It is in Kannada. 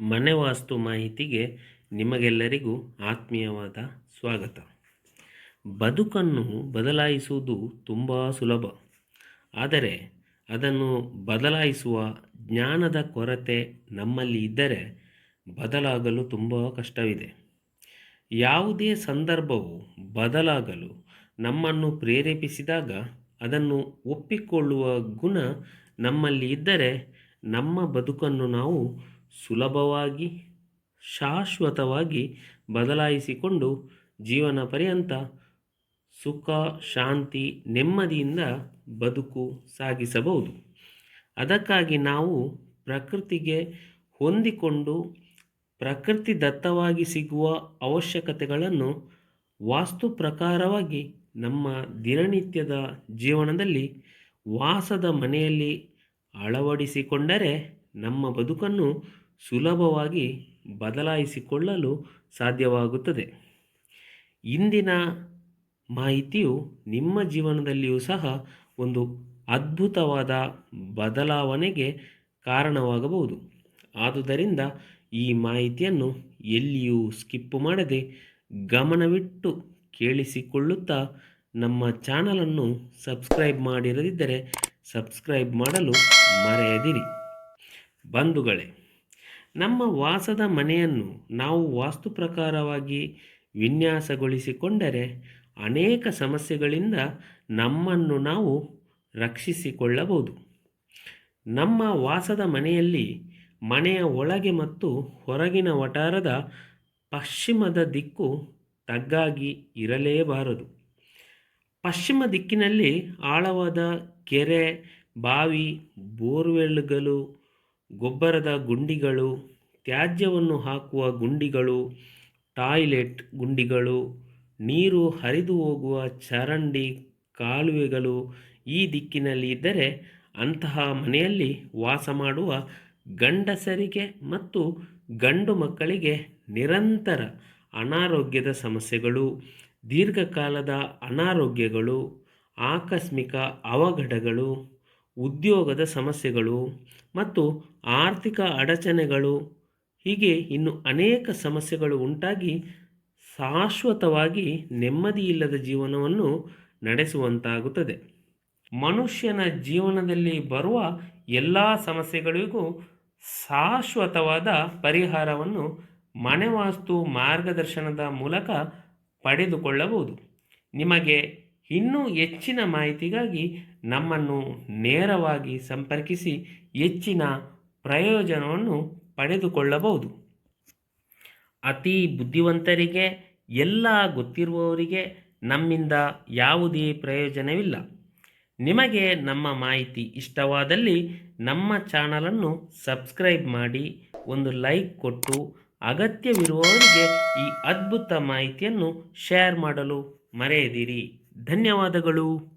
ಮನೆ ವಾಸ್ತು ಮಾಹಿತಿಗೆ ನಿಮಗೆಲ್ಲರಿಗೂ ಆತ್ಮೀಯವಾದ ಸ್ವಾಗತ. ಬದುಕನ್ನು ಬದಲಾಯಿಸುವುದು ತುಂಬ ಸುಲಭ. ಆದರೆ ಅದನ್ನು ಬದಲಾಯಿಸುವ ಜ್ಞಾನದ ಕೊರತೆ ನಮ್ಮಲ್ಲಿ ಇದ್ದರೆ ಬದಲಾಗಲು ತುಂಬ ಕಷ್ಟವಿದೆ. ಯಾವುದೇ ಸಂದರ್ಭವು ಬದಲಾಗಲು ನಮ್ಮನ್ನು ಪ್ರೇರೇಪಿಸಿದಾಗ ಅದನ್ನು ಒಪ್ಪಿಕೊಳ್ಳುವ ಗುಣ ನಮ್ಮಲ್ಲಿ ಇದ್ದರೆ ನಮ್ಮ ಬದುಕನ್ನು ನಾವು ಸುಲಭವಾಗಿ, ಶಾಶ್ವತವಾಗಿ ಬದಲಾಯಿಸಿಕೊಂಡು ಜೀವನ ಪರ್ಯಂತ ಸುಖ, ಶಾಂತಿ, ನೆಮ್ಮದಿಯಿಂದ ಬದುಕು ಸಾಗಿಸಬಹುದು. ಅದಕ್ಕಾಗಿ ನಾವು ಪ್ರಕೃತಿಗೆ ಹೊಂದಿಕೊಂಡು ಪ್ರಕೃತಿ ದತ್ತವಾಗಿ ಸಿಗುವ ಅವಶ್ಯಕತೆಗಳನ್ನು ವಾಸ್ತು ಪ್ರಕಾರವಾಗಿ ನಮ್ಮ ದಿನನಿತ್ಯದ ಜೀವನದಲ್ಲಿ ವಾಸದ ಮನೆಯಲ್ಲಿ ಅಳವಡಿಸಿಕೊಂಡರೆ ನಮ್ಮ ಬದುಕನ್ನು ಸುಲಭವಾಗಿ ಬದಲಾಯಿಸಿಕೊಳ್ಳಲು ಸಾಧ್ಯವಾಗುತ್ತದೆ. ಇಂದಿನ ಮಾಹಿತಿಯು ನಿಮ್ಮ ಜೀವನದಲ್ಲಿಯೂ ಸಹ ಒಂದು ಅದ್ಭುತವಾದ ಬದಲಾವಣೆಗೆ ಕಾರಣವಾಗಬಹುದು. ಆದುದರಿಂದ ಈ ಮಾಹಿತಿಯನ್ನು ಎಲ್ಲಿಯೂ ಸ್ಕಿಪ್ ಮಾಡದೆ ಗಮನವಿಟ್ಟು ಕೇಳಿಸಿಕೊಳ್ಳುತ್ತಾ ನಮ್ಮ ಚಾನಲನ್ನು ಸಬ್ಸ್ಕ್ರೈಬ್ ಮಾಡಿರದಿದ್ದರೆ ಸಬ್ಸ್ಕ್ರೈಬ್ ಮಾಡಲು ಮರೆಯದಿರಿ. ಬಂಧುಗಳೇ ನಮ್ಮ ವಾಸದ ಮನೆಯನ್ನು ನಾವು ವಾಸ್ತು ಪ್ರಕಾರವಾಗಿ ವಿನ್ಯಾಸಗೊಳಿಸಿಕೊಂಡರೆ ಅನೇಕ ಸಮಸ್ಯೆಗಳಿಂದ ನಮ್ಮನ್ನು ನಾವು ರಕ್ಷಿಸಿಕೊಳ್ಳಬಹುದು. ನಮ್ಮ ವಾಸದ ಮನೆಯಲ್ಲಿ ಮನೆಯ ಒಳಗೆ ಮತ್ತು ಹೊರಗಿನ ವಟಾರದ ಪಶ್ಚಿಮದ ದಿಕ್ಕು ತಗ್ಗಾಗಿ ಇರಲೇಬಾರದು. ಪಶ್ಚಿಮ ದಿಕ್ಕಿನಲ್ಲಿ ಆಳವಾದ ಕೆರೆ, ಬಾವಿ, ಬೋರ್ವೆಲ್ಗಳು ಗೊಬ್ಬರದ ಗುಂಡಿಗಳು, ತ್ಯಾಜ್ಯವನ್ನು ಹಾಕುವ ಗುಂಡಿಗಳು, ಟಾಯ್ಲೆಟ್ ಗುಂಡಿಗಳು, ನೀರು ಹರಿದು ಹೋಗುವ ಚರಂಡಿ ಕಾಲುವೆಗಳು ಈ ದಿಕ್ಕಿನಲ್ಲಿ ಇದ್ದರೆ ಅಂತಹ ಮನೆಯಲ್ಲಿ ವಾಸ ಮಾಡುವ ಗಂಡಸರಿಗೆ ಮತ್ತು ಗಂಡು ಮಕ್ಕಳಿಗೆ ನಿರಂತರ ಅನಾರೋಗ್ಯದ ಸಮಸ್ಯೆಗಳು, ದೀರ್ಘಕಾಲದ ಅನಾರೋಗ್ಯಗಳು, ಆಕಸ್ಮಿಕ ಅವಘಡಗಳು ಉದ್ಯೋಗದ ಸಮಸ್ಯೆಗಳು ಮತ್ತು ಆರ್ಥಿಕ ಅಡಚಣೆಗಳು. ಹೀಗೆ ಇನ್ನು ಅನೇಕ ಸಮಸ್ಯೆಗಳು ಉಂಟಾಗಿ ಶಾಶ್ವತವಾಗಿ ನೆಮ್ಮದಿಯಿಲ್ಲದ ಜೀವನವನ್ನು ನಡೆಸುವಂತಾಗುತ್ತದೆ. ಮನುಷ್ಯನ ಜೀವನದಲ್ಲಿ ಬರುವ ಎಲ್ಲ ಸಮಸ್ಯೆಗಳಿಗೂ ಶಾಶ್ವತವಾದ ಪರಿಹಾರವನ್ನು ಮನೆವಾಸ್ತು ಮಾರ್ಗದರ್ಶನದ ಮೂಲಕ ಪಡೆದುಕೊಳ್ಳಬಹುದು. ನಿಮಗೆ ಇನ್ನೂ ಹೆಚ್ಚಿನ ಮಾಹಿತಿಗಾಗಿ ನಮ್ಮನ್ನು ನೇರವಾಗಿ ಸಂಪರ್ಕಿಸಿ ಹೆಚ್ಚಿನ ಪ್ರಯೋಜನವನ್ನು ಪಡೆದುಕೊಳ್ಳಬಹುದು. ಅತಿ ಬುದ್ಧಿವಂತರಿಗೆ, ಎಲ್ಲ ಗೊತ್ತಿರುವವರಿಗೆ ನಮ್ಮಿಂದ ಯಾವುದೇ ಪ್ರಯೋಜನವಿಲ್ಲ. ನಿಮಗೆ ನಮ್ಮ ಮಾಹಿತಿ ಇಷ್ಟವಾದಲ್ಲಿ ನಮ್ಮ ಚಾನಲನ್ನು ಸಬ್ಸ್ಕ್ರೈಬ್ ಮಾಡಿ, ಒಂದು ಲೈಕ್ ಕೊಟ್ಟು ಅಗತ್ಯವಿರುವವರಿಗೆ ಈ ಅದ್ಭುತ ಮಾಹಿತಿಯನ್ನು ಶೇರ್ ಮಾಡಲು ಮರೆಯದಿರಿ. ಧನ್ಯವಾದಗಳು.